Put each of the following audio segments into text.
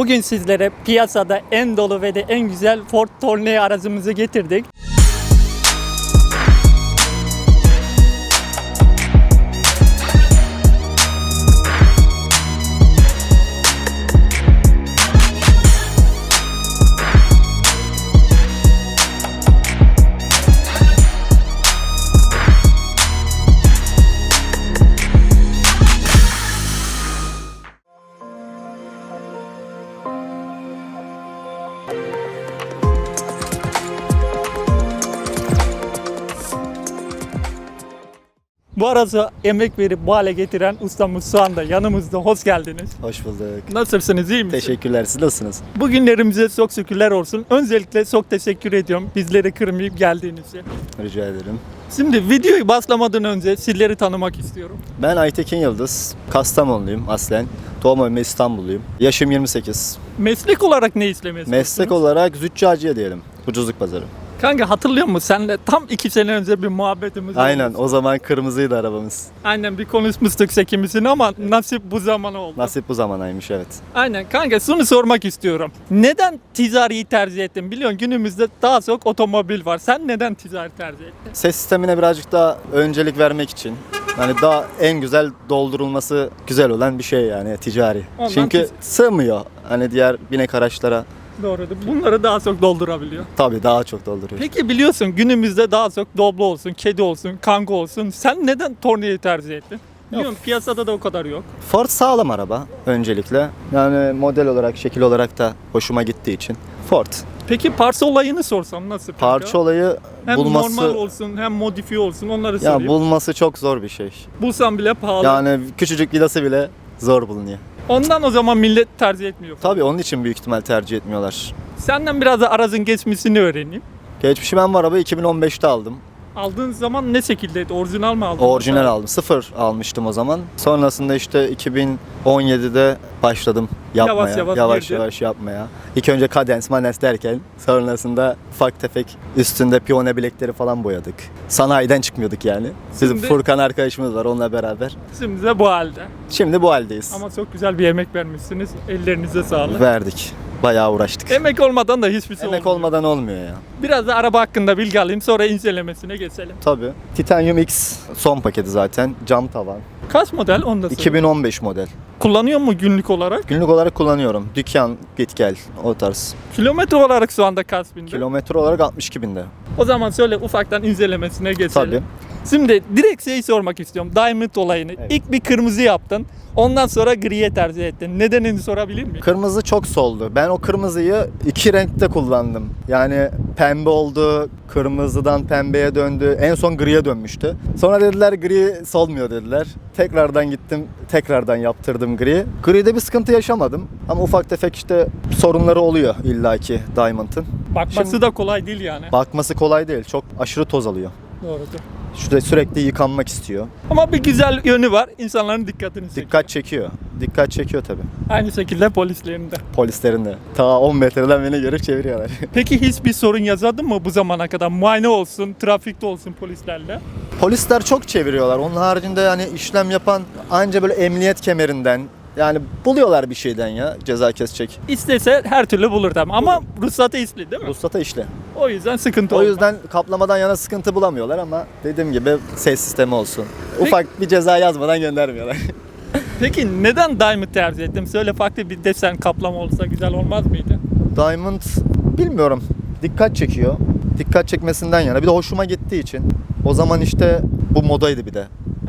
Bugün sizlere piyasada en dolu ve de en güzel Ford Tourneo aracımızı getirdik. Bu aracı emek verip bu hale getiren ustamız şu anda yanımızda. Hoş geldiniz. Hoş bulduk. Nasılsınız, iyi misiniz? Teşekkürler. Siz nasılsınız? Bugünlerimize çok şükürler olsun. Öncelikle çok teşekkür ediyorum bizleri kırmayıp geldiğiniz için. Rica ederim. Şimdi videoyu başlamadan önce sizleri tanımak istiyorum. Ben Aytekin Yıldız. Kastamonluyum aslen. Doğma büyüme İstanbulluyum. Yaşım 28. Meslek olarak ne işlemesi? Meslek olarak züccaciye diyelim. Ucuzluk pazarı. Kanka hatırlıyor musun? Senle tam iki sene önce bir muhabbetimiz Aynen. oldu. O zaman kırmızıydı arabamız. Aynen bir konuşmuştuk sekimizin ama nasip bu zaman oldu. Nasip bu zamanaymış evet. Aynen kanka şunu sormak istiyorum. Neden ticariyi tercih ettin? Biliyorsun günümüzde daha çok otomobil var. Sen neden ticari tercih ettin? Ses sistemine birazcık daha öncelik vermek için. Hani daha en güzel doldurulması güzel olan bir şey yani ticari. Ondan Çünkü tic- sığmıyor. Hani diğer binek araçlara Doğrudur. Bunları daha çok doldurabiliyor. tabii daha çok dolduruyor. Peki biliyorsun günümüzde daha çok doblo olsun, kedi olsun, kanka olsun. Sen neden Tornio'yu tercih ettin? Biliyorum piyasada da o kadar yok. Ford sağlam araba öncelikle. Yani model olarak, şekil olarak da hoşuma gittiği için. Ford. Peki parça olayını sorsam nasıl? kanka? Parça olayı hem bulması normal olsun hem modifiye olsun onları ya sorayım. bulması çok zor bir şey. Bulsam bile pahalı. Yani küçücük vidası bile zor bulunuyor. Ondan o zaman millet tercih etmiyor. Tabii onun için büyük ihtimal tercih etmiyorlar. Senden biraz da aracın geçmişini öğreneyim. Geçmişi ben bu arabayı 2015'te aldım. Aldığın zaman ne şekildeydi? Orijinal mi aldın? Orijinal aldım. Sıfır almıştım o zaman. Sonrasında işte 2017'de başladım yapmaya. Yavaş yavaş yavaş, girdin. yavaş yapmaya. İlk önce kadens, manes derken sonrasında ufak tefek üstünde piyone bilekleri falan boyadık. Sanayiden çıkmıyorduk yani. Bizim Şimdi- Furkan arkadaşımız var onunla beraber. Şimdi de bu halde. Şimdi bu haldeyiz. Ama çok güzel bir yemek vermişsiniz. Ellerinize sağlık. Verdik. Bayağı uğraştık. Emek olmadan da hiçbir şey Emek olmuyor. olmadan olmuyor ya. Biraz da araba hakkında bilgi alayım sonra incelemesine geçelim. Tabii. Titanium X son paketi zaten. Cam tavan. Kaç model onu da söyle. 2015 model. Kullanıyor mu günlük olarak? Günlük olarak kullanıyorum. Dükkan, git gel o tarz. Kilometre olarak şu anda kaç binde? Kilometre olarak 62 binde. O zaman söyle ufaktan incelemesine geçelim. Tabii. Şimdi direkt şeyi sormak istiyorum. Diamond olayını. Evet. İlk bir kırmızı yaptın. Ondan sonra griye tercih ettin. Nedenini sorabilir miyim? Kırmızı çok soldu. Ben o kırmızıyı iki renkte kullandım. Yani pembe oldu, kırmızıdan pembeye döndü. En son griye dönmüştü. Sonra dediler gri solmuyor dediler. Tekrardan gittim, tekrardan yaptırdım gri. Gri'de bir sıkıntı yaşamadım. Ama ufak tefek işte sorunları oluyor illaki Diamond'ın. Bakması Şimdi- da kolay değil yani. Bakması kolay değil. Çok aşırı toz alıyor. Doğrudur. Şurada sürekli yıkanmak istiyor. Ama bir güzel yönü var. İnsanların dikkatini çekiyor. Dikkat çekiyor. Dikkat çekiyor tabii. Aynı şekilde polislerin de. Polislerin de. Ta 10 metreden beni görüp çeviriyorlar. Peki hiçbir sorun yaşadın mı bu zamana kadar? Muayene olsun, trafikte olsun polislerle. Polisler çok çeviriyorlar. Onun haricinde yani işlem yapan anca böyle emniyet kemerinden yani buluyorlar bir şeyden ya ceza kesecek. İstese her türlü bulur tabii. Ama ruhsatı isli değil mi? Ruhsata işle. O yüzden sıkıntı O olmaz. yüzden kaplamadan yana sıkıntı bulamıyorlar ama dediğim gibi ses sistemi olsun. Ufak bir ceza yazmadan göndermiyorlar. Peki neden Diamond tercih ettim? Söyle farklı bir desen kaplama olsa güzel olmaz mıydı? Diamond bilmiyorum dikkat çekiyor. Dikkat çekmesinden yana bir de hoşuma gittiği için. O zaman işte bu modaydı bir de.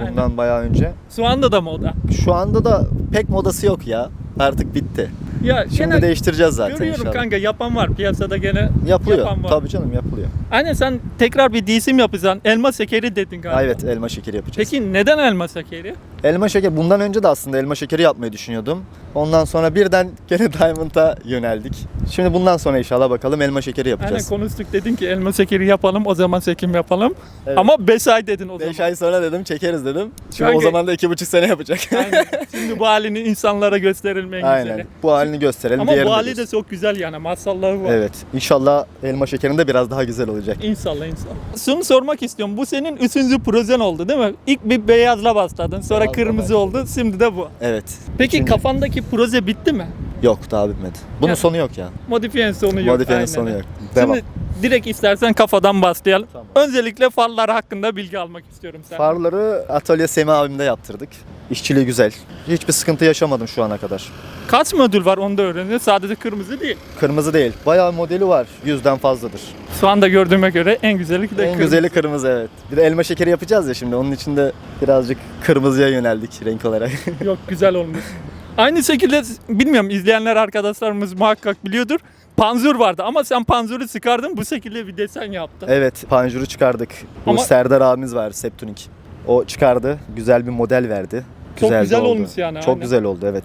Bundan bayağı önce. Şu anda da moda. Şu anda da pek modası yok ya. Artık bitti. Ya Şimdi gene değiştireceğiz zaten görüyorum inşallah. kanka yapan var piyasada gene Yapılıyor. yapan var. Tabii canım yapılıyor. Aynen sen tekrar bir değişim yapacaksın. Elma şekeri dedin galiba. Evet elma şekeri yapacağız. Peki neden elma şekeri? Elma şekeri bundan önce de aslında elma şekeri yapmayı düşünüyordum. Ondan sonra birden gene Diamond'a yöneldik. Şimdi bundan sonra inşallah bakalım elma şekeri Aynen yapacağız. konuştuk dedin ki elma şekeri yapalım o zaman çekim yapalım. Evet. Ama 5 ay dedin o 5 zaman. ay sonra dedim çekeriz dedim. Şimdi Kanka- o zaman da 2,5 sene yapacak. Aynen. Şimdi bu halini insanlara gösterilme en Aynen. güzeli. Bu halini gösterelim. Ama diğerini bu de hali de çok güzel yani masalları var. Evet. İnşallah elma şekerinde biraz daha güzel olacak. İnşallah inşallah. Şunu sormak istiyorum. Bu senin üçüncü projen oldu değil mi? İlk bir beyazla başladın. Sonra Beyazla kırmızı oldu. Şimdi de bu. Evet. Peki Şimdi- kafandaki proje bitti mi? Yok daha bitmedi. Bunun Yani- sonu yok ya. Modifiyenin sonu yok. Modifiyenin aynen. sonu yok. Devam. Şimdi direkt istersen kafadan başlayalım. Tamam. Öncelikle farlar hakkında bilgi almak istiyorum senden. Farları Atölye Semi abimde yaptırdık. İşçiliği güzel. Hiçbir sıkıntı yaşamadım şu ana kadar. Kaç modül var onu da öğreniyoruz. Sadece kırmızı değil. Kırmızı değil. Bayağı modeli var. Yüzden fazladır. Şu anda gördüğüme göre en güzeli de en kırmızı. güzeli kırmızı evet. Bir de elma şekeri yapacağız ya şimdi. Onun için de birazcık kırmızıya yöneldik renk olarak. Yok güzel olmuş. Aynı şekilde bilmiyorum izleyenler arkadaşlarımız muhakkak biliyordur. Panzur vardı ama sen panzuru çıkardın bu şekilde bir desen yaptın. evet panjuru çıkardık. Bu Ama- Serdar abimiz var Septunik. O çıkardı. Güzel bir model verdi. Çok Güzel de güzel oldu. olmuş yani, Çok aynen. güzel oldu evet.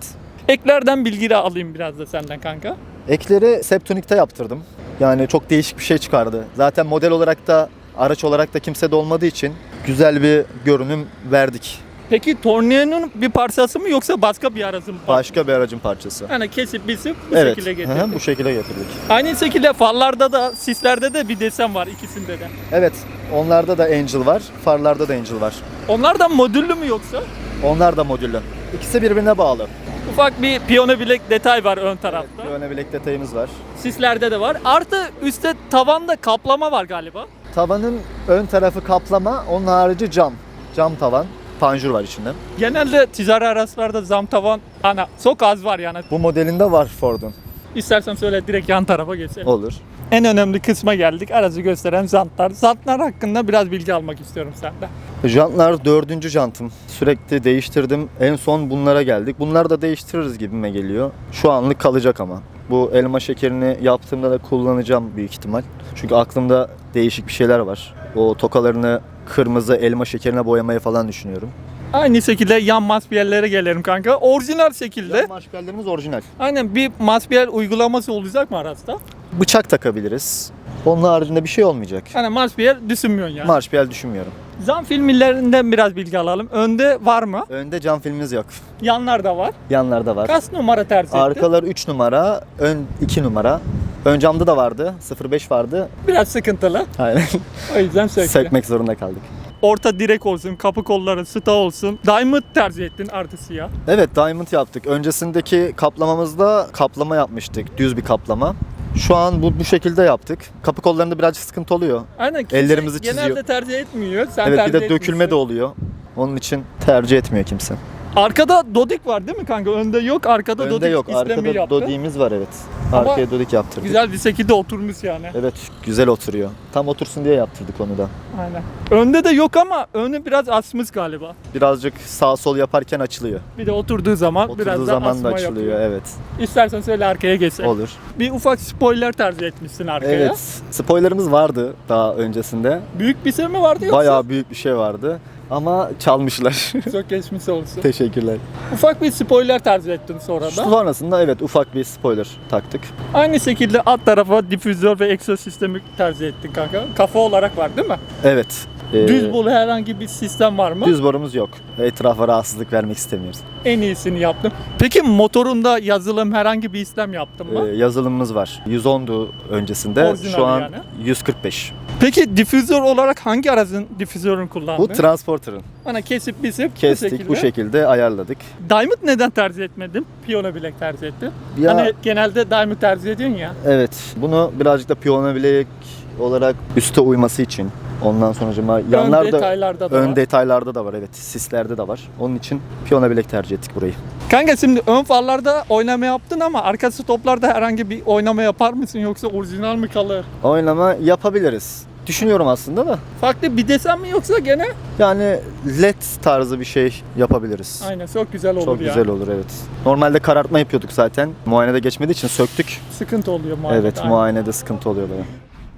Eklerden bilgi alayım biraz da senden kanka. Ekleri Septunik'te yaptırdım. Yani çok değişik bir şey çıkardı. Zaten model olarak da araç olarak da kimse de olmadığı için güzel bir görünüm verdik. Peki tornionun bir parçası mı yoksa başka bir aracın mı? Başka bir aracın parçası. Yani kesip biçip bu evet. şekilde hı hı, bu şekilde getirdik. Aynı şekilde farlarda da sislerde de bir desen var ikisinde de. Evet. Onlarda da Angel var. Farlarda da Angel var. Onlar da modüllü mü yoksa? Onlar da modüllü. İkisi birbirine bağlı. Ufak bir piyano bilek detay var ön tarafta. Bir öne bilek detayımız var. Sislerde de var. Artı üstte tavanda kaplama var galiba. Tavanın ön tarafı kaplama, onun harici cam. Cam tavan. Panjur var içinde. Genelde ticari araçlarda zam tavan ana çok az var yani. Bu modelinde var Ford'un. İstersen söyle direkt yan tarafa geçelim. Olur. En önemli kısma geldik. Aracı gösteren jantlar. Jantlar hakkında biraz bilgi almak istiyorum senden. Jantlar dördüncü jantım. Sürekli değiştirdim. En son bunlara geldik. Bunları da değiştiririz gibime geliyor. Şu anlık kalacak ama. Bu elma şekerini yaptığımda da kullanacağım büyük ihtimal. Çünkü aklımda değişik bir şeyler var. O tokalarını kırmızı elma şekerine boyamayı falan düşünüyorum. Aynı şekilde yan masbiyellere gelelim kanka. Orijinal şekilde. Yan marşpiyerlerimiz orijinal. Aynen bir masbiyel uygulaması olacak mı araçta? Bıçak takabiliriz. Onun haricinde bir şey olmayacak. Hani masbiyel düşünmüyorsun yani. Marşpiyel düşünmüyorum. Zam filmlerinden biraz bilgi alalım. Önde var mı? Önde cam filmimiz yok. Yanlarda var. Yanlarda var. Kaç numara tercih ettin? Arkalar 3 numara, ön 2 numara. Ön camda da vardı. 05 vardı. Biraz sıkıntılı. Aynen. O yüzden söktüm. Sökmek zorunda kaldık. Orta direk olsun, kapı kolları, sta olsun. Diamond tercih ettin artı siyah. Evet Diamond yaptık. Öncesindeki kaplamamızda kaplama yapmıştık. Düz bir kaplama. Şu an bu, bu şekilde yaptık. Kapı kollarında birazcık sıkıntı oluyor. Aynen kimse Ellerimizi genelde çiziyor. tercih etmiyor. Sen evet bir tercih de dökülme etmişsin. de oluyor. Onun için tercih etmiyor kimse. Arkada dodik var değil mi kanka? Önde yok, arkada Önde dodik yok. işlemi Arkada yaptı. dodiğimiz var evet. Ama Arkaya dodik yaptırdık. Güzel bir şekilde oturmuş yani. Evet güzel oturuyor. Tam otursun diye yaptırdık onu da. Aynen. Önde de yok ama önü biraz asmış galiba. Birazcık sağ sol yaparken açılıyor. Bir de oturduğu zaman Oturduğu biraz da zaman asma da açılıyor yapıyor. evet. İstersen söyle arkaya geçelim. Olur. Bir ufak spoiler tercih etmişsin arkaya. Evet. Spoilerımız vardı daha öncesinde. Büyük bir şey mi vardı yoksa? Bayağı büyük bir şey vardı. Ama çalmışlar. Çok geçmiş olsun. Teşekkürler. Ufak bir spoiler tercih ettin sonra da. Sonrasında evet ufak bir spoiler taktık. Aynı şekilde alt tarafa difüzör ve egzoz sistemi tercih ettin kanka. Kafa olarak var değil mi? Evet. Ee, Düz bolu herhangi bir sistem var mı? Düz borumuz yok. Etrafa rahatsızlık vermek istemiyoruz. En iyisini yaptım. Peki motorunda yazılım herhangi bir işlem yaptın mı? Ee, yazılımımız var. 110'du öncesinde. Orijinal Şu an yani. 145. Peki difüzör olarak hangi aracın difüzörünü kullandın? Bu Transporter'ın. Bana kesip bisip bu Kestik şekilde. bu şekilde ayarladık. Diamond neden tercih etmedin? Piyano bilek tercih ettin. Ya Hani genelde Diamond tercih ediyorsun ya. evet bunu birazcık da piyano bilek olarak üste uyması için. Ondan sonra Ön yanlarda detaylarda da ön var. detaylarda da var evet. Sislerde de var. Onun için piyano bilek tercih ettik burayı. Kanka şimdi ön farlarda oynama yaptın ama arka stoplarda herhangi bir oynama yapar mısın yoksa orijinal mi kalır? Oynama yapabiliriz. Düşünüyorum aslında da. Farklı bir desen mi yoksa gene? Yani led tarzı bir şey yapabiliriz. Aynen çok güzel olur Çok ya. güzel olur evet. Normalde karartma yapıyorduk zaten. Muayenede geçmediği için söktük. Sıkıntı oluyor muhabbet. evet aynen. muayenede sıkıntı oluyor baya.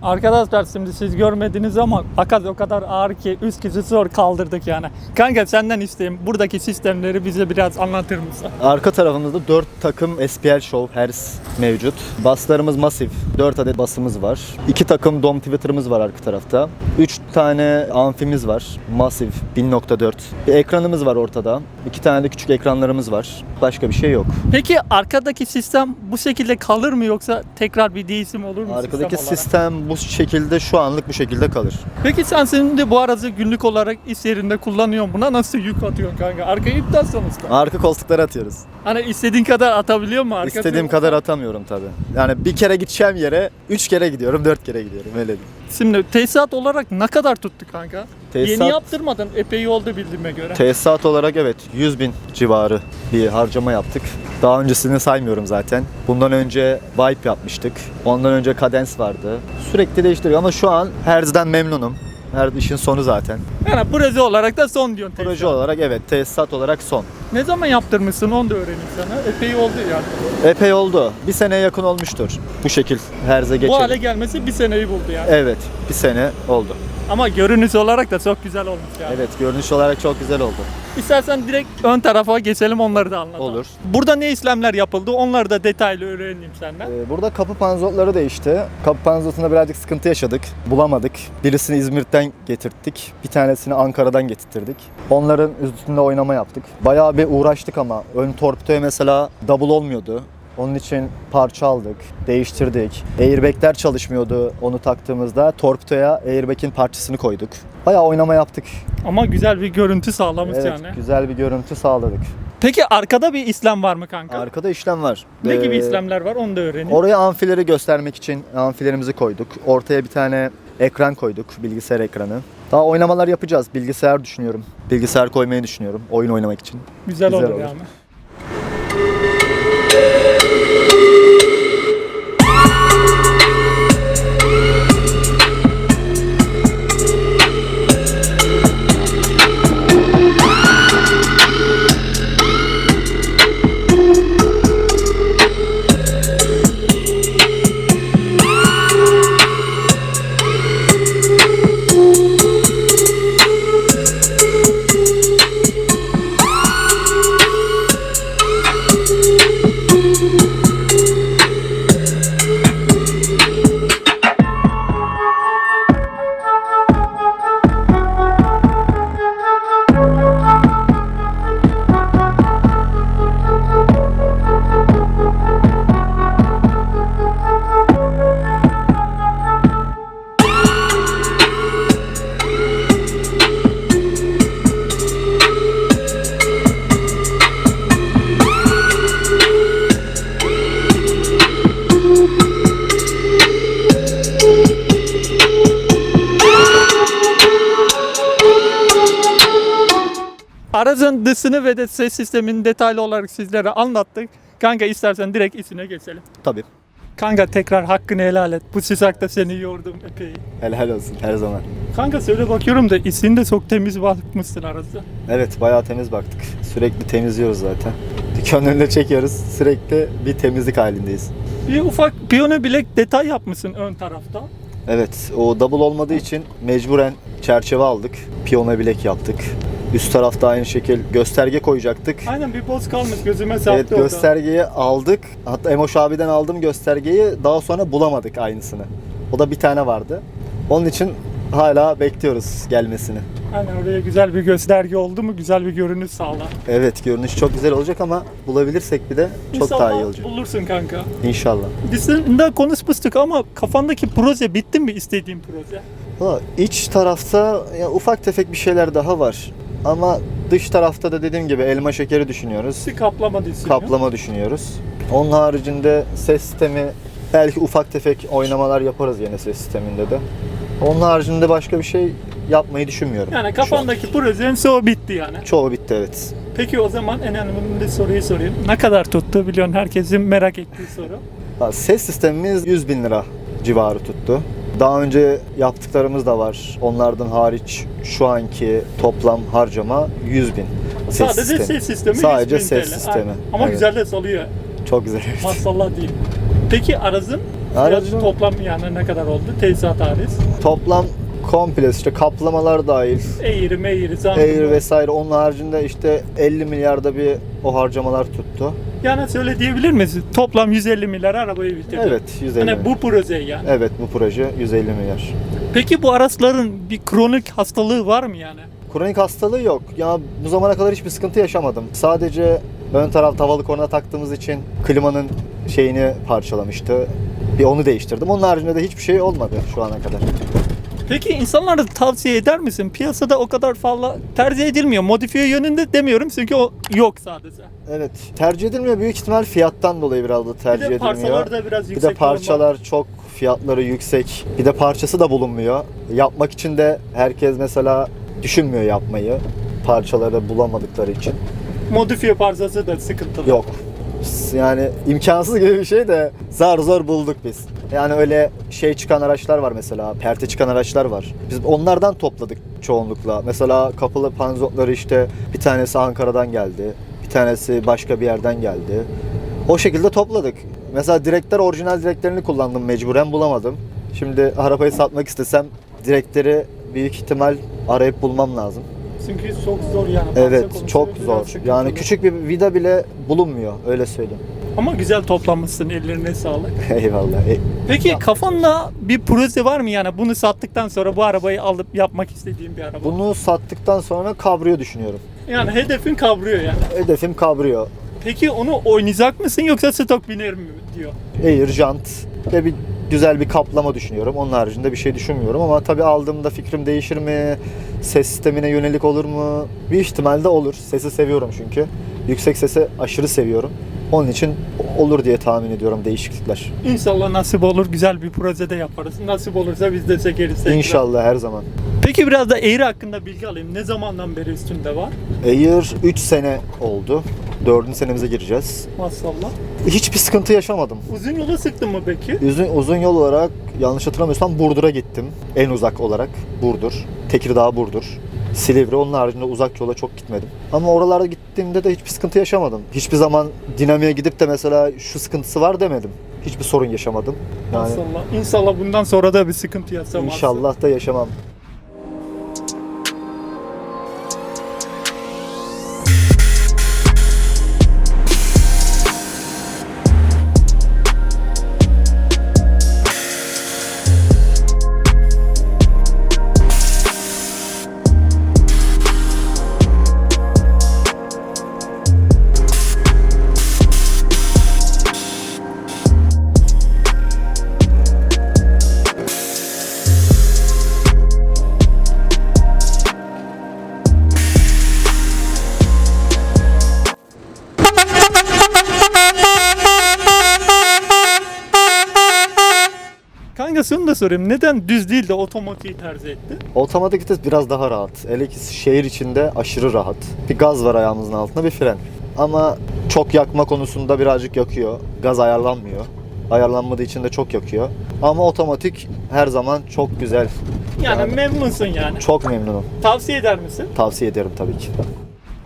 Arkadaşlar şimdi siz görmediniz ama akaz o kadar ağır ki üst kişi zor kaldırdık yani. Kanka senden isteyeyim buradaki sistemleri bize biraz anlatır mısın? Arka tarafımızda 4 takım SPL Show Hertz mevcut. Baslarımız masif. 4 adet basımız var. 2 takım dom twitter'ımız var arka tarafta. 3 tane amfimiz var. Masif 10.4. Bir ekranımız var ortada. 2 tane de küçük ekranlarımız var. Başka bir şey yok. Peki arkadaki sistem bu şekilde kalır mı yoksa tekrar bir değişim olur mu Arkadaki sistem sistem bu şekilde şu anlık bu şekilde kalır. Peki sen senin de bu aracı günlük olarak iş yerinde kullanıyorsun. Buna nasıl yük atıyorsun kanka? Arkaya iptal sonuçta. Arka koltukları atıyoruz. Hani istediğin kadar atabiliyor mu arkasına? İstediğim kadar atamıyorum tabii. Yani bir kere gideceğim yere 3 kere gidiyorum, 4 kere gidiyorum öyle diyeyim. Şimdi tesisat olarak ne kadar tuttu kanka? Tesisat- Yeni yaptırmadın. Epey oldu bildiğime göre. Tesisat olarak evet 100 bin civarı bir harcama yaptık. Daha öncesini saymıyorum zaten. Bundan önce Vibe yapmıştık. Ondan önce Cadence vardı. Sürekli değiştiriyor ama şu an Herz'den memnunum. Her işin sonu zaten. yani proje olarak da son diyorsun tesisat. Proje olarak evet tesisat olarak son. Ne zaman yaptırmışsın onu da öğreneyim sana. Epey oldu yani. Epey oldu. Bir seneye yakın olmuştur. Bu şekil Herz'e Bu geçelim. hale gelmesi bir seneyi buldu yani. Evet bir sene oldu. Ama görünüş olarak da çok güzel olmuş yani. Evet görünüş olarak çok güzel oldu. İstersen direkt ön tarafa geçelim onları da anlatalım. Olur. Burada ne işlemler yapıldı onları da detaylı öğreneyim senden. Ee, Burada kapı panzotları değişti. Kapı panzotunda birazcık sıkıntı yaşadık. Bulamadık. Birisini İzmir'den getirttik. Bir tanesini Ankara'dan getirttirdik. Onların üstünde oynama yaptık. Bayağı bir uğraştık ama ön torpidoya mesela double olmuyordu. Onun için parça aldık, değiştirdik. Airbag'ler çalışmıyordu onu taktığımızda. Torpidoya airbag'in parçasını koyduk. Bayağı oynama yaptık. Ama güzel bir görüntü sağlamış Evet, yani. güzel bir görüntü sağladık. Peki arkada bir işlem var mı kanka? Arkada işlem var. ne gibi Ee, işlemler var onu da öğreneyim. Oraya amfileri göstermek için amfilerimizi koyduk. Ortaya bir tane ekran koyduk, bilgisayar ekranı. Daha oynamalar yapacağız. Bilgisayar düşünüyorum. Bilgisayar koymayı düşünüyorum oyun oynamak için. güzel, güzel olur, olur. yani. Aracın dışını ve de ses sistemini detaylı olarak sizlere anlattık. Kanka istersen direkt içine geçelim. Tabii. Kanka tekrar hakkını helal et. Bu sıcakta seni yordum epey. Helal olsun her zaman. Kanka Şöyle bakıyorum da içini de çok temiz bakmışsın aracı. Evet bayağı temiz baktık. Sürekli temizliyoruz zaten. Dükkanın önüne çekiyoruz. Sürekli bir temizlik halindeyiz. Bir ufak piyano bilek detay yapmışsın ön tarafta. Evet o double olmadığı için mecburen çerçeve aldık. Piyano bilek yaptık. Üst tarafta aynı şekil gösterge koyacaktık. Aynen bir boz kalmış gözüme çarptı Evet göstergeyi aldık. Hatta Emoş abiden aldım göstergeyi. Daha sonra bulamadık aynısını. O da bir tane vardı. Onun için hala bekliyoruz gelmesini. Aynen oraya güzel bir gösterge oldu mu güzel bir görünüş sağlar. Evet görünüş çok güzel olacak ama bulabilirsek bir de çok İnşallah daha iyi olacak. bulursun kanka. İnşallah. Dışında konuşmuştuk ama kafandaki proje bitti mi istediğin proje? Valla iç tarafta ya, ufak tefek bir şeyler daha var. Ama dış tarafta da dediğim gibi elma şekeri düşünüyoruz. Bir kaplama düşünüyor. Kaplama düşünüyoruz. Onun haricinde ses sistemi belki ufak tefek oynamalar yaparız yine ses sisteminde de. Onun haricinde başka bir şey yapmayı düşünmüyorum. Yani kafandaki projenin çoğu bitti yani. Çoğu bitti evet. Peki o zaman en önemli soruyu sorayım. Ne kadar tuttu biliyorsun herkesin merak ettiği soru. Ha, Ses sistemimiz 100 bin lira civarı tuttu. Daha önce yaptıklarımız da var. Onlardan hariç şu anki toplam harcama 100 bin. Ses Sadece sistemi. ses sistemi Sadece 100 bin ses TL. sistemi. Ama Evet. güzel de salıyor. Çok güzel. Maşallah diyeyim. Peki aracın Aracın- toplam yani ne kadar oldu? Tesisat hariç. Toplam komple işte kaplamalar dahil, Eğri meğri zam. Air vesaire onun haricinde işte 50 milyarda bir o harcamalar tuttu. Yani şöyle diyebilir miyiz? Toplam 150 milyar arabayı bitirdi. Evet 150 Hani bu proje yani. Evet bu proje 150 milyar. Peki bu araçların bir kronik hastalığı var mı yani? Kronik hastalığı yok. Ya bu zamana kadar hiçbir sıkıntı yaşamadım. Sadece ön taraf havalı korna taktığımız için klimanın şeyini parçalamıştı. Bir onu değiştirdim. Onun haricinde de hiçbir şey olmadı şu ana kadar. Peki insanlara tavsiye eder misin? Piyasada o kadar fazla tercih edilmiyor. Modifiye yönünde demiyorum çünkü o yok sadece. Evet. Tercih edilmiyor. Büyük ihtimal fiyattan dolayı biraz da tercih bir de edilmiyor. parçalar da biraz Bir yüksek. de parçalar çok fiyatları yüksek. Bir de parçası da bulunmuyor. Yapmak için de herkes mesela düşünmüyor yapmayı. Parçaları bulamadıkları için. Modifiye parçası da sıkıntılı. Yok. Yani imkansız gibi bir şey de zar zor bulduk biz. Yani öyle şey çıkan araçlar var mesela, perte çıkan araçlar var. Biz onlardan topladık çoğunlukla. Mesela kapılı panzotları işte bir tanesi Ankara'dan geldi, bir tanesi başka bir yerden geldi. O şekilde topladık. Mesela direkler orijinal direklerini kullandım mecburen bulamadım. Şimdi arabayı satmak istesem direkleri büyük ihtimal arayıp bulmam lazım. Çünkü çok zor yani. Evet, çok zor. Yani küçük bir vida bile bulunmuyor öyle söyleyeyim. Ama güzel toplamışsın ellerine sağlık. Eyvallah. E, Peki kafanda bir proje var mı yani bunu sattıktan sonra bu arabayı alıp yapmak istediğin bir araba? Bunu sattıktan sonra kabrio düşünüyorum. Yani hedefin kavruyor yani. Hedefim kabrio. Peki onu oynayacak mısın yoksa stok biner mi diyor. Air, jant ve bir güzel bir kaplama düşünüyorum. Onun haricinde bir şey düşünmüyorum ama tabii aldığımda fikrim değişir mi? Ses sistemine yönelik olur mu? Bir ihtimalle olur. Sesi seviyorum çünkü. Yüksek sesi aşırı seviyorum. Onun için olur diye tahmin ediyorum değişiklikler. İnşallah nasip olur güzel bir projede yaparız. Nasip olursa biz de çekeriz. tekrar. İnşallah her zaman. Peki biraz da Air hakkında bilgi alayım. Ne zamandan beri üstünde var? Air 3 sene oldu. 4. senemize gireceğiz. Maşallah. Hiçbir sıkıntı yaşamadım. Uzun yola sıktın mı peki? Uzun, uzun yol olarak yanlış hatırlamıyorsam Burdur'a gittim. En uzak olarak Burdur. Tekirdağ Burdur. Silivri. Onun haricinde uzak yola çok gitmedim. Ama oralarda gittiğimde de hiçbir sıkıntı yaşamadım. Hiçbir zaman dinamiğe gidip de mesela şu sıkıntısı var demedim. Hiçbir sorun yaşamadım. Yani Maşallah. İnşallah bundan sonra da bir sıkıntı yaşamazsın. inşallah da yaşamam. Sorayım. Neden düz değil de otomatiği tercih ettin? Otomatik vites biraz daha rahat. Hele ki şehir içinde aşırı rahat. Bir gaz var ayağımızın altında bir fren. Ama çok yakma konusunda birazcık yakıyor. Gaz ayarlanmıyor. Ayarlanmadığı için de çok yakıyor. Ama otomatik her zaman çok güzel. Yani, Yani- memnunsun yani. Çok memnunum. Tavsiye eder misin? Tavsiye ederim tabii ki.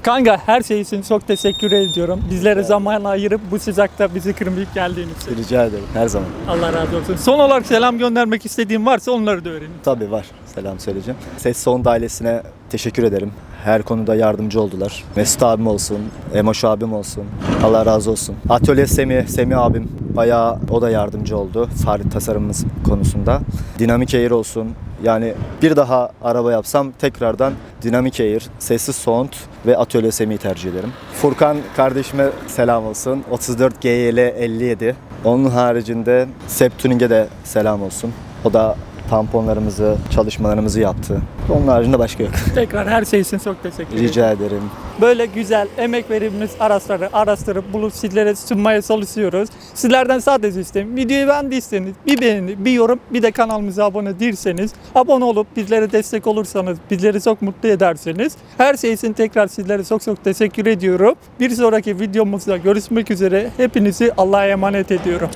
Kanka her şey için çok teşekkür ediyorum. Bizlere zaman ayırıp bu sıcakta bizi kırmayıp geldiğin için. Rica ederim. Her zaman. Allah razı olsun. Son olarak selam göndermek istediğin varsa onları da öğrenin. Tabii var. Selam söyleyeceğim. Ses Sound ailesine teşekkür ederim. Her konuda yardımcı oldular. Mesut abim olsun, Emoş abim olsun. Allah razı olsun. Atölye Semi, Semi abim bayağı o da yardımcı oldu. Far tasarımımız konusunda. Dinamik Air olsun. Yani bir daha araba yapsam tekrardan Dinamik Air, Sessiz Sound ve Atölye Semi'yi tercih ederim. Furkan kardeşime selam olsun. 34 GYL 57. Onun haricinde Sep Tuning'e de selam olsun. O da tamponlarımızı, çalışmalarımızı yaptı. Onun haricinde başka yok. Tekrar her şey için çok teşekkür ederim. Rica ederim. Böyle güzel emek verilmiş araçları araştırıp bulup sizlere sunmaya çalışıyoruz. Sizlerden sadece isteğim videoyu beğendiyseniz bir beğeni, bir yorum, bir de kanalımıza abone değilseniz abone olup bizlere destek olursanız, bizleri çok mutlu ederseniz her şey için tekrar sizlere çok çok teşekkür ediyorum. Bir sonraki videomuzda görüşmek üzere. Hepinizi Allah'a emanet ediyorum.